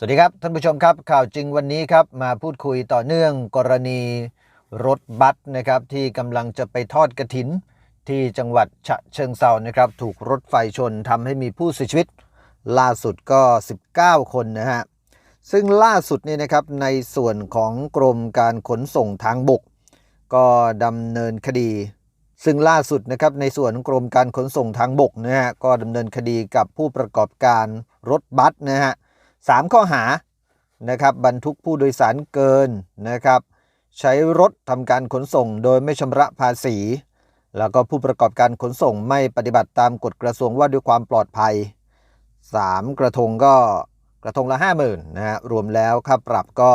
สวัสดีครับ ท่านผู้ชมครับ ข่าวจริงวันนี้ครับ มาพูดคุยต่อเนื่องกรณีรถบัสนะครับที่กำลังจะไปทอดกระถิน ที่จังหวัดฉะเชิงเซานะครับ ถูกรถไฟชนทำให้มีผู้เสียชีวิต ล่าสุดก็ 19 คนนะฮะ ซึ่งล่าสุดนี่นะครับในส่วนของกรมการขนส่งทางบก ก็ดำเนินคดี ซึ่งล่าสุดนะครับในส่วนของกรมการขนส่งทางบกนะฮะก็ดำเนินคดีกับผู้ประกอบการรถบัสนะฮะ สามข้อหานะครับบรรทุกผู้โดยสารเกินนะครับใช้รถทำการขนส่งโดยไม่ชำระภาษี แล้วก็ผู้ประกอบการขนส่งไม่ปฏิบัติตามกฎกระทรวงว่าด้วยความปลอดภัย 3 กระทงก็กระทงละ 50,000นะฮะรวมแล้วค่าปรับก็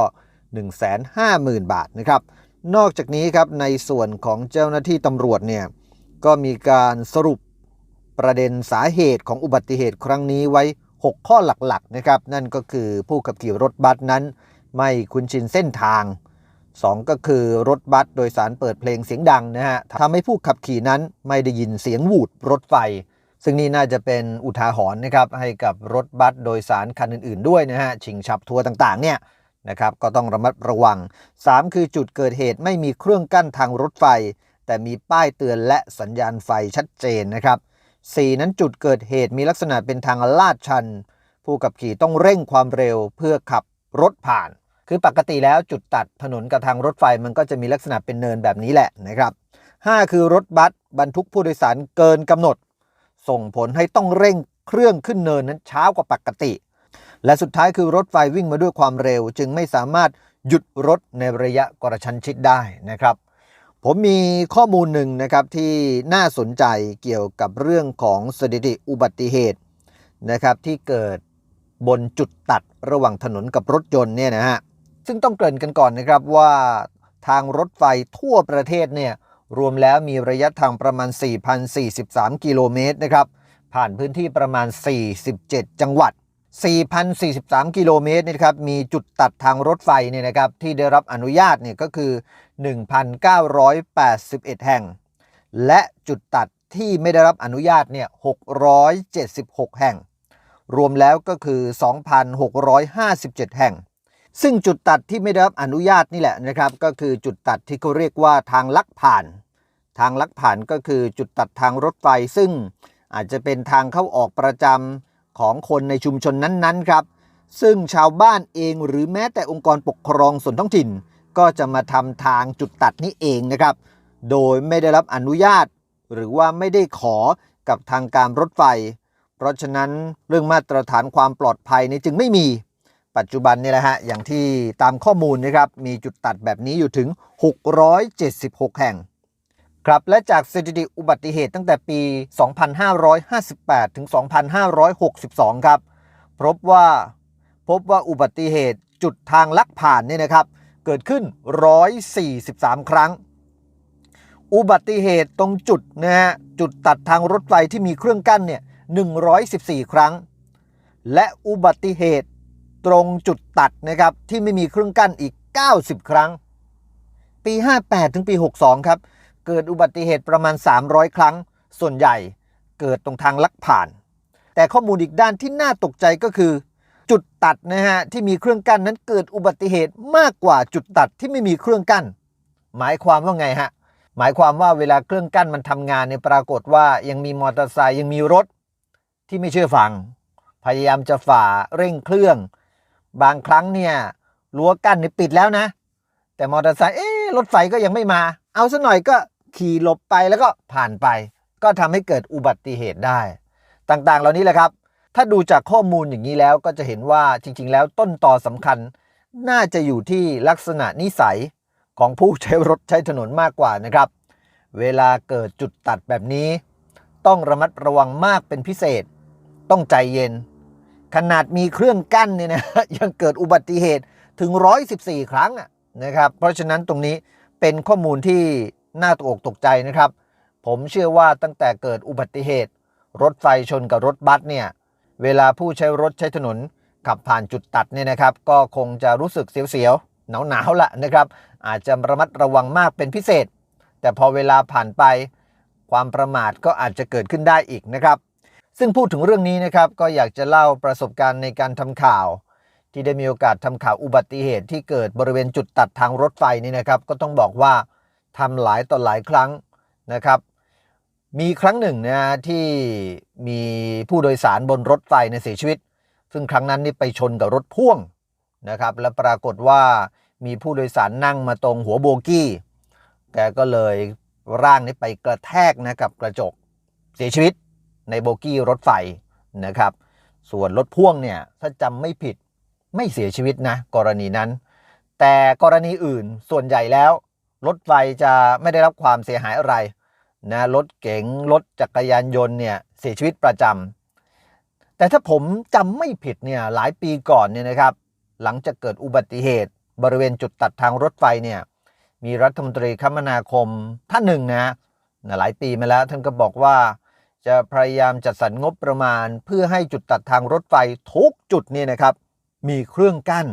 150,000 บาทนะครับ นอกจากนี้ครับในส่วนของเจ้าหน้าที่ตำรวจเนี่ยก็มีการสรุปประเด็นสาเหตุของอุบัติเหตุครั้งนี้ไว้ 6 ข้อหลักๆนะครับนั่นก็คือผู้ขับขี่รถบัสนั้น ไม่คุ้นชินเส้นทาง 2 ก็คือรถบัสโดยสารเปิดเพลงเสียงดังนะฮะทำให้ผู้ขับขี่นั้นไม่ได้ยินเสียงหวูดรถไฟ ซึ่งนี่น่าจะเป็นอุทาหรณ์นะครับให้กับรถบัสโดยสารคันอื่นๆด้วยนะฮะชิงฉับทัวร์ต่างๆเนี่ยนะครับก็ต้องระมัดระวัง 3 คือจุดเกิดเหตุไม่มีเครื่องกั้นทางรถไฟ แต่มีป้ายเตือนและสัญญาณไฟชัดเจนนะครับ 4 นั้นจุดเกิดเหตุมีลักษณะเป็นทางลาดชัน ผู้ขับขี่ต้องเร่งความเร็วเพื่อขับรถผ่าน คือปกติแล้วจุดตัดถนนกับทางรถไฟมันก็จะมีลักษณะเป็นเนินแบบนี้แหละนะครับ 5 คือรถบัสบรรทุกผู้โดยสารเกินกำหนด ส่งผลให้ต้องเร่งเครื่องขึ้นเนินนั้นช้ากว่าปกติ และสุดท้ายคือรถไฟวิ่งมาด้วยความเร็ว จึงไม่สามารถหยุดรถในระยะกระชั้นชิดได้นะครับ ผมมีข้อมูลหนึ่งนะครับที่น่าสนใจเกี่ยวกับเรื่องของสถิติอุบัติเหตุนะครับที่เกิดบนจุดตัดระหว่างถนนกับรถยนต์เนี่ยนะฮะซึ่งต้องเกริ่นกันก่อนนะครับว่าทางรถไฟทั่วประเทศเนี่ยรวมแล้วมีระยะทางประมาณ 4,043 กิโลเมตรนะครับผ่านพื้นที่ประมาณ 47 จังหวัด 4,043 กิโลเมตรนี่นะครับ มีจุดตัดทางรถไฟเนี่ยนะครับที่ได้รับอนุญาตเนี่ยก็คือ 1,981 แห่ง และจุดตัดที่ไม่ได้รับอนุญาตเนี่ย 676 แห่ง รวมแล้วก็คือ 2,657 แห่ง ซึ่งจุดตัดที่ไม่ได้รับอนุญาตนี่แหละนะครับ ก็คือจุดตัดที่เขาเรียกว่าทางลักผ่าน ทางลักผ่านก็คือจุดตัดทางรถไฟ ซึ่งอาจจะเป็นทางเข้าออกประจำ ของคนในชุมชนนั้นๆครับซึ่งชาวบ้านเองหรือแม้แต่องค์กรปกครองส่วนท้องถิ่น ก็จะมาทำทางจุดตัดนี้เองนะครับ โดยไม่ได้รับอนุญาต หรือว่าไม่ได้ขอกับทางการรถไฟ เพราะฉะนั้นเรื่องมาตรฐานความปลอดภัยนี่จึงไม่มี ปัจจุบันนี่แหละฮะอย่างที่ตามข้อมูลนะครับมีจุดตัดแบบนี้อยู่ถึง 676 แห่ง ครับและจากสถิติอุบัติเหตุตั้งแต่ปี 2558 ถึง 2562 ครับ พบว่าพบว่าอุบัติเหตุจุดทางลักผ่านเนี่ยนะครับ เกิดขึ้น 143 ครั้ง อุบัติเหตุตรงจุดนะฮะจุดตัดทางรถไฟที่มีเครื่องกั้นเนี่ย 114 ครั้ง และอุบัติเหตุตรงจุดตัดนะครับที่ไม่มีเครื่องกั้นอีก 90 ครั้ง ปี 58 ถึงปี 62 ครับ เกิดอุบัติเหตุประมาณ 300 ครั้ง ส่วนใหญ่เกิดตรงทางลักผ่าน แต่ข้อมูลอีกด้านที่น่าตกใจก็คือ จุดตัดนะฮะที่มีเครื่องกั้นนั้นเกิดอุบัติเหตุมากกว่าจุดตัดที่ไม่มีเครื่องกั้น หมายความว่าไงฮะหมายความว่าเวลาเครื่องกั้นมันทำงานเนี่ยปรากฏว่ายังมีมอเตอร์ไซค์ยังมีรถที่ไม่เชื่อฟัง พยายามจะฝ่าเร่งเครื่อง บางครั้งเนี่ยรั้วกั้นนี่ปิดแล้วนะ แต่มอเตอร์ไซค์เอ๊รถไฟก็ยังไม่มา เอาซะหน่อยก็ ขี่หลบไปแล้วก็ผ่านไป ก็ทำให้เกิดอุบัติเหตุได้ ต่างๆ เหล่านี้แหละครับ ถ้าดูจากข้อมูลอย่างนี้แล้วก็จะเห็นว่าจริง ๆ แล้วต้นต่อสำคัญ น่าจะอยู่ที่ลักษณะนิสัยของผู้ใช้รถใช้ถนนมากกว่านะครับ เวลาเกิดจุดตัดแบบนี้ ต้องระมัดระวังมากเป็นพิเศษ ต้องใจเย็น ขนาดมีเครื่องกั้นเนี่ยนะยังเกิดอุบัติเหตุถึง 114 ครั้งนะครับ เพราะฉะนั้นตรงนี้เป็นข้อมูลที่ น่าตกอกตกใจนะครับ ผมเชื่อว่าตั้งแต่เกิดอุบัติเหตุ รถไฟชนกับรถบัสเนี่ย เวลาผู้ใช้รถใช้ถนนขับผ่านจุดตัดเนี่ยนะครับ ก็คงจะรู้สึกเสียวๆหนาวๆละนะครับ อาจจะระมัดระวังมากเป็นพิเศษ แต่พอเวลาผ่านไป ความประมาทก็อาจจะเกิดขึ้นได้อีกนะครับ ซึ่งพูดถึงเรื่องนี้นะครับ ก็อยากจะเล่าประสบการณ์ในการทำข่าว ที่ได้มีโอกาสทำข่าวอุบัติเหตุที่เกิดบริเวณจุดตัดทางรถไฟนี่นะครับ ก็ต้องบอกว่า ทำหลายต่อหลายครั้งนะครับ มีครั้งหนึ่งนะที่มีผู้โดยสารบนรถไฟในเสียชีวิต ซึ่งครั้งนั้นนี่ไปชนกับรถพ่วงนะครับ และปรากฏว่ามีผู้โดยสารนั่งมาตรงหัวโบกี้ แกก็เลยร่างนี้ไปกระแทกนะกับกระจกเสียชีวิตในโบกี้รถไฟนะครับ ส่วนรถพ่วงเนี่ยถ้าจำไม่ผิดไม่เสียชีวิตนะกรณีนั้น แต่กรณีอื่นส่วนใหญ่แล้ว รถไฟจะไม่ได้รับความเสียหายอะไรนะรถเก๋งรถจักรยานยนต์เนี่ยเสียชีวิตประจำแต่ถ้าผมจำไม่ผิดเนี่ยหลายปีก่อนเนี่ยนะครับ หลังจากเกิดอุบัติเหตุ บริเวณจุดตัดทางรถไฟเนี่ยมีรัฐมนตรีคมนาคมท่านหนึ่งนะนะหลายปีมาแล้วท่านก็บอกว่าจะพยายามจัดสรรงบประมาณ เพื่อให้จุดตัดทางรถไฟทุกจุดเนี่ยนะครับ มีเครื่องกั้น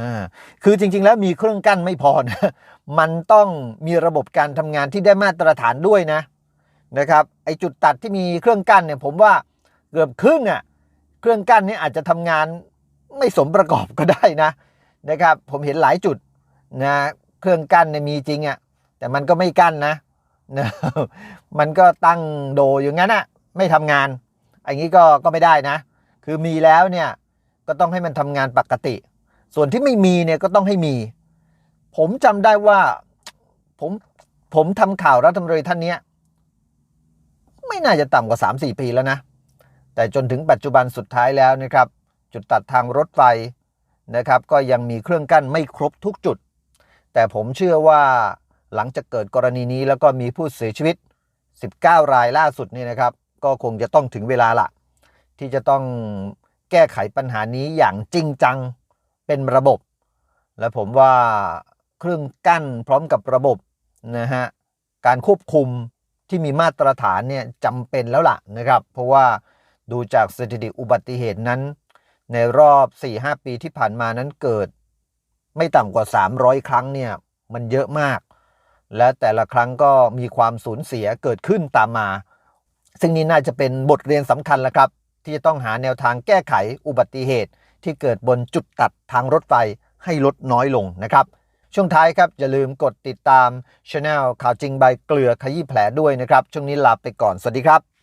อ่าคือจริง ๆ แล้วมีเครื่องกั้นไม่พอนะมันต้องมีระบบการทำงานที่ได้มาตรฐานด้วยนะนะครับไอจุดตัดที่มีเครื่องกั้นเนี่ยผมว่าเกือบครึ่งอะ่ะเครื่องกั้นนี่อาจจะทำงานไม่สมประกอบก็ได้นะนะครับ ผมเห็นหลายจุดนะเครื่องกั้นเนี่ยมีจริงอะ่ะแต่มันก็ไม่กั้นนะนะมันก็ตั้งโดอย่างนั้นอะไม่ทำงานอันนี้ก็ก็ไม่ได้นะ คือมีแล้วเนี่ยก็ต้องให้มันทำงานปกติ ส่วนที่ไม่มีเนี่ยก็ต้องให้มี ผมจำได้ว่าผมผมทำข่าวรัฐมนตรีท่านเนี้ย ไม่น่าจะต่ำกว่า 3-4 ปีแล้วนะ แต่จนถึงปัจจุบันสุดท้ายแล้วนะครับ จุดตัดทางรถไฟนะครับ ก็ยังมีเครื่องกั้นไม่ครบทุกจุด แต่ผมเชื่อว่าหลังจากเกิดกรณีนี้แล้วก็มีผู้เสียชีวิต 19 รายล่าสุดนี่นะครับ ก็คงจะต้องถึงเวลาละที่จะต้องแก้ไขปัญหานี้อย่างจริงจัง เป็นระบบ และผมว่าเครื่องกั้นพร้อมกับระบบนะฮะการควบคุมที่มีมาตรฐานเนี่ยจำเป็นแล้วล่ะนะครับ เพราะว่าดูจากสถิติอุบัติเหตุนั้น ในรอบ 4-5 ปีที่ผ่านมานั้นเกิด ไม่ต่ำกว่า 300 ครั้งเนี่ยมันเยอะมาก และแต่ละครั้งก็มีความสูญเสียเกิดขึ้นตามมา ซึ่งนี่น่าจะเป็นบทเรียนสำคัญแล้วครับ ที่จะต้องหาแนวทางแก้ไขอุบัติเหตุ ที่เกิดบนจุดตัดทางรถไฟให้ลดน้อยลงนะครับ ช่วงท้ายครับอย่าลืมกดติดตามช anel ข่าวจริงใบเกลือขยี้แผลด้วยนะครับ ช่วงนี้ลาไปก่อน สวัสดีครับ